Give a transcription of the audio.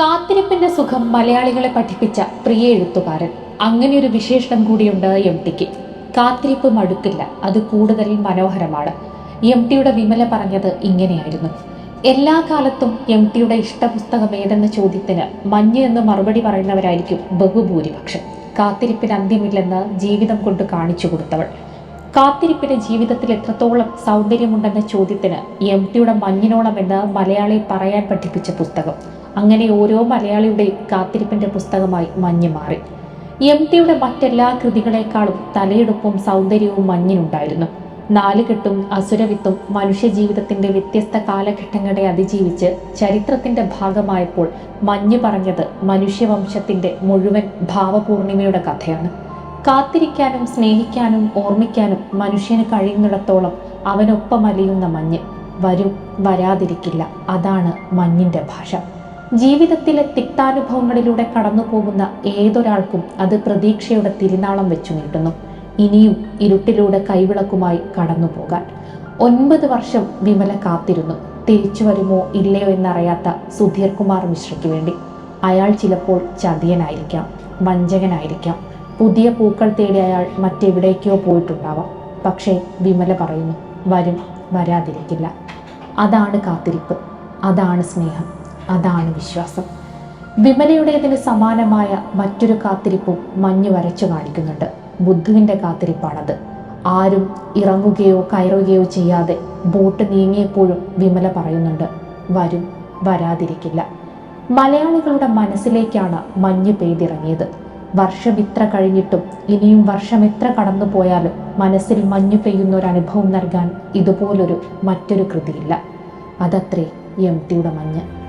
കാത്തിരിപ്പിന്റെ സുഖം മലയാളികളെ പഠിപ്പിച്ച പ്രിയ എഴുത്തുകാരൻ. അങ്ങനെ ഒരു വിശേഷണം കൂടിയുണ്ട് എം ടിക്ക്. കാത്തിരിപ്പ് മടുക്കില്ല അത് കൂടുതൽ മനോഹരമാണ്. എം ടിയുടെ വിമല പറഞ്ഞത് ഇങ്ങനെയായിരുന്നു. എല്ലാ കാലത്തും എം ടിയുടെ ഇഷ്ടപുസ്തകം ഏതെന്ന ചോദ്യത്തിന് മഞ്ഞ് എന്ന് മറുപടി പറയുന്നവരായിരിക്കും ബഹുഭൂരിപക്ഷം. കാത്തിരിപ്പിന് അന്ത്യമില്ലെന്ന് ജീവിതം കൊണ്ട് കാണിച്ചു കൊടുത്തവൾ. കാത്തിരിപ്പിന് ജീവിതത്തിൽ എത്രത്തോളം സൗന്ദര്യമുണ്ടെന്ന ചോദ്യത്തിന് എം ടിയുടെ മഞ്ഞിനോളം എന്ന് മലയാളി പറയാൻ പഠിപ്പിച്ച പുസ്തകം. അങ്ങനെ ഓരോ മലയാളിയുടെയും കാത്തിരിപ്പിന്റെ പുസ്തകമായി മഞ്ഞ് മാറി. എം ടിയുടെ മറ്റെല്ലാ കൃതികളെക്കാളും തലയെടുപ്പും സൗന്ദര്യവും മഞ്ഞിനുണ്ടായിരുന്നു. നാലുകെട്ടും അസുരവിത്തും മനുഷ്യജീവിതത്തിന്റെ വ്യത്യസ്ത കാലഘട്ടങ്ങളെ അതിജീവിച്ച് ചരിത്രത്തിന്റെ ഭാഗമായപ്പോൾ മഞ്ഞ് പറഞ്ഞത് മനുഷ്യവംശത്തിന്റെ മുഴുവൻ ഭാവപൂർണിമയുടെ കഥയാണ്. കാത്തിരിക്കാനും സ്നേഹിക്കാനും ഓർമ്മിക്കാനും മനുഷ്യന് കഴിയുന്നിടത്തോളം അവനൊപ്പം അലിയുന്ന മഞ്ഞ്. വരും വരാതിരിക്കില്ല. അതാണ് മഞ്ഞിന്റെ ഭാഷ. ജീവിതത്തിലെ തിക്താനുഭവങ്ങളിലൂടെ കടന്നു പോകുന്ന ഏതൊരാൾക്കും അത് പ്രതീക്ഷയുടെ തിരുനാളം വെച്ചു നീട്ടുന്നു. ഇനിയും ഇരുട്ടിലൂടെ കൈവിളക്കുമായി കടന്നു പോകാൻ ഒൻപത് വർഷം വിമല കാത്തിരുന്നു. തിരിച്ചു വരുമോ ഇല്ലയോ എന്നറിയാത്ത സുധീർ കുമാർ മിശ്രയ്ക്ക് വേണ്ടി. അയാൾ ചിലപ്പോൾ ചതിയനായിരിക്കാം വഞ്ചകനായിരിക്കാം. പുതിയ പൂക്കൾ തേടി അയാൾ മറ്റെവിടേക്കോ പോയിട്ടുണ്ടാവാം. പക്ഷേ വിമല പറയുന്നു വരും വരാതിരിക്കില്ല. അതാണ് കാത്തിരിപ്പ് അതാണ് സ്നേഹം അതാണ് വിശ്വാസം. വിമലയുടേതിന് സമാനമായ മറ്റൊരു കാത്തിരിപ്പും മഞ്ഞ് വരച്ചു കാണിക്കുന്നുണ്ട്. ബുദ്ധുവിന്റെ കാത്തിരിപ്പാണത്. ആരും ഇറങ്ങുകയോ കയറുകയോ ചെയ്യാതെ ബോട്ട് നീങ്ങിയപ്പോഴും വിമല പറയുന്നുണ്ട് വരും വരാതിരിക്കില്ല. മലയാളികളുടെ മനസ്സിലേക്കാണ് മഞ്ഞ് പെയ്തിറങ്ങിയത്. വർഷം ഇത്ര കഴിഞ്ഞിട്ടും ഇനിയും വർഷം എത്ര കടന്നു പോയാലും മനസ്സിൽ മഞ്ഞു പെയ്യുന്ന ഒരു അനുഭവം നൽകാൻ ഇതുപോലൊരു മറ്റൊരു കൃതിയില്ല. അതത്രേ എം ടിയുടെ മഞ്ഞ്.